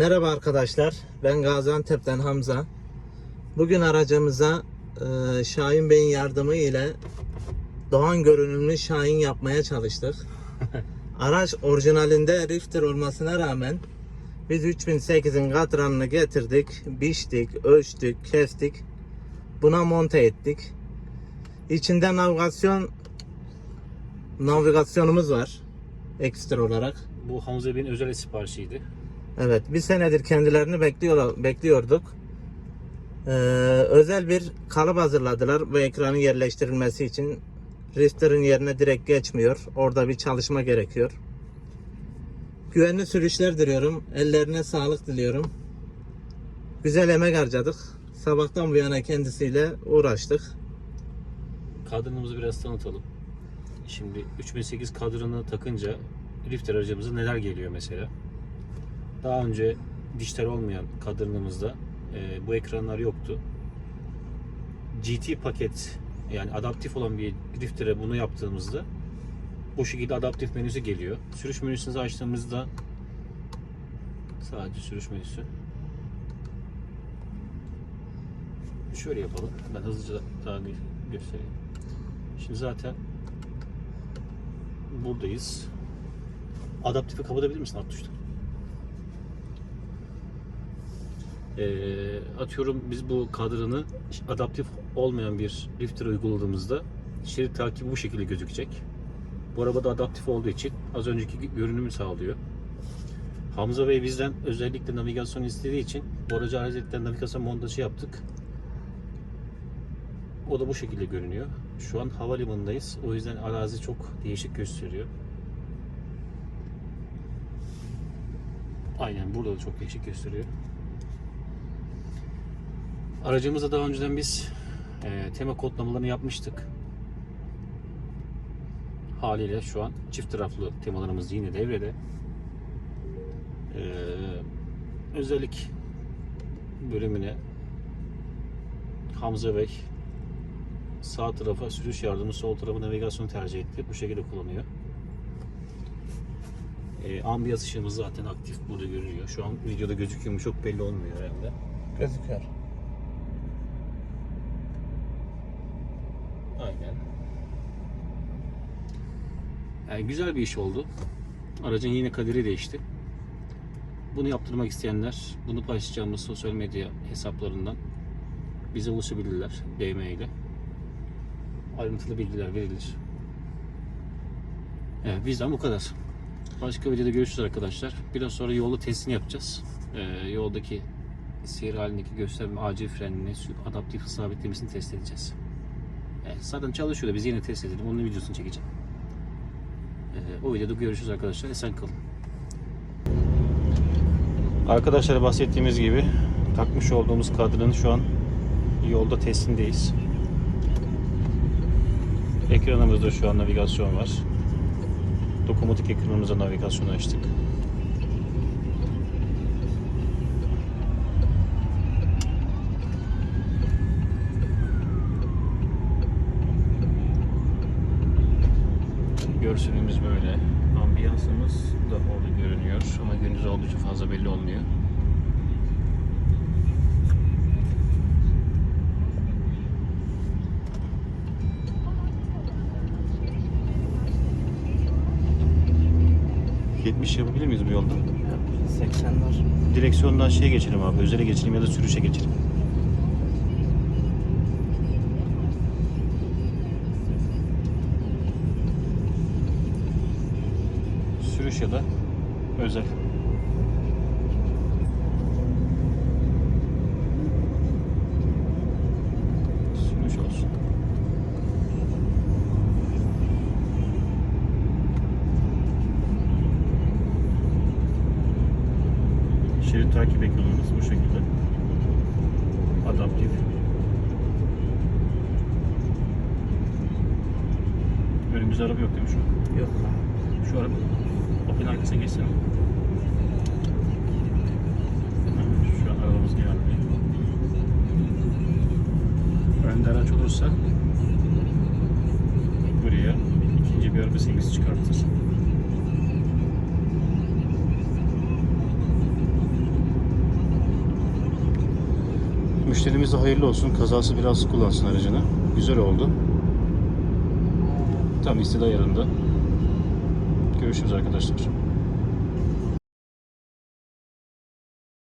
Merhaba arkadaşlar, ben Gaziantep'ten Hamza. Bugün aracımıza e, Şahin Bey'in yardımı ile Doğan görünümlü Şahin yapmaya çalıştık. Araç orijinalinde Rifter olmasına rağmen biz 3008'in katranını getirdik, biçtik, ölçtük, kestik. Buna monte ettik. İçinde navigasyon navigasyonumuz var ekstra olarak. Bu Hamza Bey'in özel siparişiydi. Evet, bir senedir kendilerini bekliyor, bekliyorduk. Ee, özel bir kalıp hazırladılar bu ekranın yerleştirilmesi için. Rifter'ın yerine direkt geçmiyor. Orada bir çalışma gerekiyor. Güvenli sürüşler diliyorum. Ellerine sağlık diliyorum. Güzel emek harcadık. Sabahtan bu yana kendisiyle uğraştık. Kadranımızı biraz tanıtalım. Şimdi 3008 kadranı takınca Lifter aracımıza neler geliyor mesela? Daha önce dijital olmayan kadranımızda e, bu ekranlar yoktu. GT paket yani adaptif olan bir Lifter'e bunu yaptığımızda bu şekilde adaptif menüsü geliyor. Sürüş menüsünü açtığımızda sadece sürüş menüsü. Şöyle yapalım. Ben hızlıca daha gö- göstereyim. Şimdi zaten buradayız. Adaptifi kapatabilir misin alt tuşta? Ee, atıyorum biz bu kadranı adaptif olmayan bir lifter uyguladığımızda şerit takibi bu şekilde gözükecek. Bu arabada adaptif olduğu için az önceki görünümü sağlıyor. Hamza Bey bizden özellikle navigasyon istediği için bu aracı navigasyon montajı yaptık. O da bu şekilde görünüyor. Şu an havalimanındayız. O yüzden arazi çok değişik gösteriyor. Aynen burada da çok değişik gösteriyor. Aracımızda daha önceden biz e, tema kodlamalarını yapmıştık. Haliyle şu an çift taraflı temalarımız yine devrede. E, özellik bölümüne Hamza Bey sağ tarafa sürüş yardımı, sol tarafa navigasyon tercih etti. Bu şekilde kullanıyor. E, ambiyans ışığımız zaten aktif burada görünüyor. Şu an videoda gözüküyor mu çok belli olmuyor hem de. Gözüküyor. Aynen. Yani güzel bir iş oldu. Aracın yine kaderi değişti. Bunu yaptırmak isteyenler bunu paylaşacağımız sosyal medya hesaplarından bize ulaşabilirler DM ile. Ayrıntılı bilgiler verilir. Evet bizden bu kadar. Başka videoda görüşürüz arkadaşlar. Biraz sonra yolda testini yapacağız. Ee, yoldaki seyir halindeki gösterme acil frenini, adaptif hız sabitlemesini test edeceğiz. Zaten çalışıyor da biz yine test edelim. Onun videosunu çekeceğim. Ee, o videoda görüşürüz arkadaşlar. Esen kalın. Arkadaşlar bahsettiğimiz gibi takmış olduğumuz kadranın şu an yolda testindeyiz. Ekranımızda şu an navigasyon var. Dokunmatik ekranımıza navigasyonu açtık. Görselimiz böyle. Ambiyansımız da orada görünüyor ama gündüz olduğu için fazla belli olmuyor. ...70 yapabilir miyiz bu yolda? 80 var. Direksiyondan şeye geçelim abi, özele geçelim ya da sürüşe geçelim. Sürüş ya da özel. Sürüş olsun. Şerit takip ekranımız bu şekilde. Adaptif. Önümüzde araba yok değil mi şu an? Yok. Şu araba. Bakın arkasına geçsene. Şu an arabamız geldi. Önde araç olursa buraya ikinci bir araba sevgisi çıkartır. Müşterimize hayırlı olsun. Kazası biraz kullansın aracını. Güzel oldu. Tam istediği ayarında. Görüşürüz arkadaşlar.